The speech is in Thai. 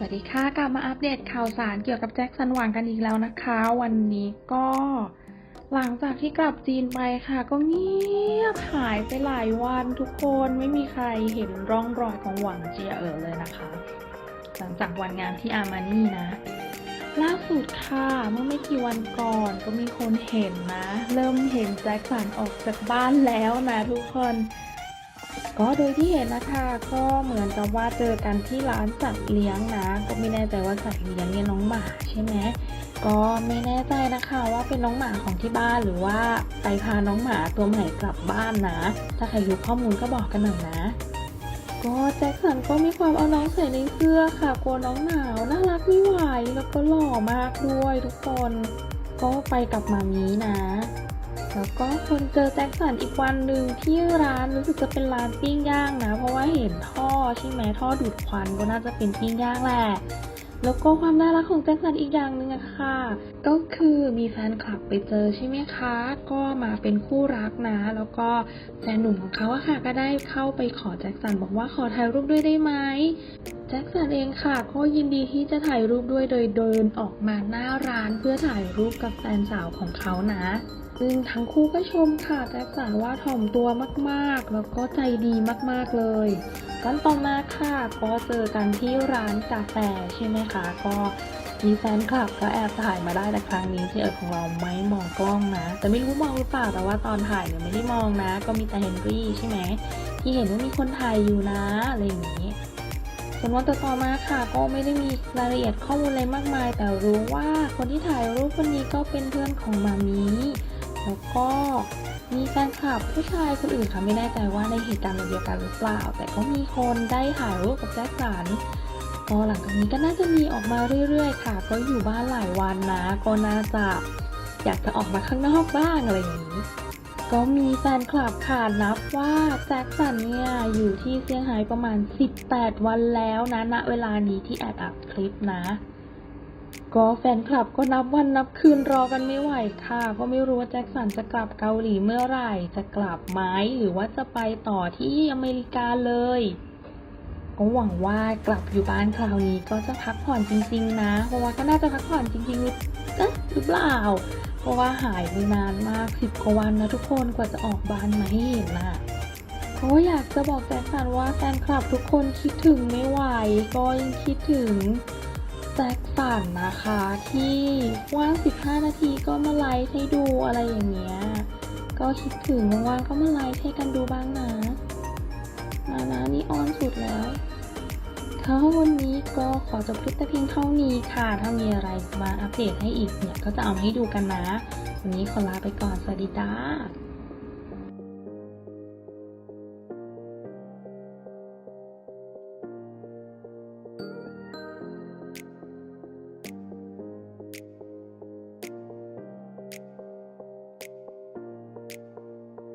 สวัสดีค่ะ กลับมาอัปเดตข่าวสารเกี่ยวกับแจ็คสันหวังกันอีกแล้วนะคะ วันนี้ก็ หลังจากที่กลับจีนไปค่ะ ก็เงียบหายไปหลายวันทุกคนไม่มีใครเห็นร่องรอยของหวังเจียเอ๋อเลยนะคะ หลังจากวันงานที่อามานี่นะ ล่าสุดค่ะ เมื่อไม่กี่วันก่อนก็มีคนเห็นนะ เริ่มเห็นแจ็คสันออกจากบ้านแล้วนะทุกคน ก็โดยที่เห็นนะคะก็เหมือนกับว่าเจอกันที่ร้านสัตว์เลี้ยงนะ ก็ไม่แน่ใจว่าสัตว์เลี้ยงเนี่ยน้องหมาใช่ไหมก็ไม่แน่ใจนะคะว่าเป็นน้องหมาของที่บ้านหรือว่าไปพาน้องหมาตัวใหม่กลับบ้านนะ ถ้าใครรู้ข้อมูลก็บอกกันหน่อยนะ ก็แจ็คสันก็มีความเอาน้องใส่ในเสื้อค่ะกลัวน้องหนาวน่ารักไม่ไหวแล้วก็หล่อมากด้วยทุกคน ก็ไปกับมามีนะ แล้วก็คนเจอแจ็คสันอีกวันหนึ่งที่ร้านรู้สึกจะเป็นร้านปิ้งย่างนะ เพราะว่าเห็นท่อใช่ไหมท่อดูดควันก็น่าจะเป็นปิ้งย่างแหละแล้วก็ความน่ารักของแจ็คสันอีกอย่างหนึ่งอะค่ะ ก็คือมีแฟนคลับไปเจอใช่ไหมคะ ก็มาเป็นคู่รักนะ แล้วก็แฟนหนุ่มของเขาอะค่ะก็ได้เข้าไปขอแจ็คสันบอกว่าขอถ่ายรูปด้วยได้ไหม แจ็คสันเองค่ะ ก็ยินดีที่จะถ่ายรูปด้วยโดยเดินออกมาหน้าร้านเพื่อถ่ายรูปกับแฟนสาวของเขานะซึ่งทั้งคู่ก็ชมค่ะแจ็คสันว่าถ่อมตัวมากๆ แล้วก็ใจดีมากๆเลยกันต่อมาค่ะ ก็เจอกันที่ร้านกาแฟใช่ไหมคะ ก็มีแฟนคลับก็แอบถ่ายมาได้แต่ครั้งนี้ที่เอิร์ของเราไม่มองกล้องนะ แต่ไม่รู้มองหรือเปล่าแต่ว่าตอนถ่ายเนี่ยไม่ได้มองนะ ก็มีแต่เฮนรี่ใช่ไหมที่เห็นว่ามีคนถ่ายอยู่นะอะไรอย่างนี้ ส่วนวันต่อมาค่ะก็ไม่ได้มีรายละเอียดข้อมูลอะไรมากมาย แต่รู้ว่าคนที่ถ่ายรูปคนนี้ก็เป็นเพื่อนของมามีแล้วก็มีแฟนคลับผู้ชายคนอื่นค่ะไม่แน่ใจว่าในเหตุการณ์เดียวกันหรือเปล่า แต่ก็มีคนได้ถ่ายรูปกับแจ็คสันก็หลังจากนี้ก็น่าจะมีออกมาเรื่อยๆ ค่ะ ก็อยู่บ้านหลายวันนะก็น่าจะอยากจะออกมาข้างนอกบ้างอะไรอย่างนี้ ก็มีแฟนคลับค่ะนับว่าแจ็คสันเนี่ยอยู่ที่เซี่ยงไฮ้ประมาณ 18 วันแล้วนะณเวลานี้ที่แอดอัดคลิปนะ ก็แฟนคลับก็นับวันนับคืนรอกันไม่ไหวค่ะ ก็ไม่รู้ว่าแจ็คสันจะกลับเกาหลีเมื่อไหร่ จะกลับไหมหรือว่าจะไปต่อที่อเมริกาเลย ก็หวังว่ากลับอยู่บ้านคราวนี้ก็จะพักผ่อนจริง ๆ นะเพราะว่าก็น่าจะพักผ่อนจริงๆหรือเปล่า เพราะว่าหายไปนานมากสิบกว่าวันนะทุกคนกว่าจะออกบ้านมาให้เห็นน่ะก็อยากจะบอกแจ็คสันว่าแฟนคลับทุกคนคิดถึงไม่ไหวก็ยังคิดถึงแจ็คสันนะคะ ที่ว่าง 15 นาทีก็มาไลฟ์ให้ดูอะไรอย่างเงี้ยก็คิดถึงว่างๆก็มาไลฟ์ให้กันดูบ้างนะ มาละนี่ออนสุดแล้วค่ะวันนี้ก็ขอจบคลิปแต่เพียงเท่านี้ค่ะ ถ้ามีอะไรมาอัปเดตให้อีกเนี่ยก็จะเอามาให้ดูกันนะ วันนี้ขอลาไปก่อน สวัสดีจ้า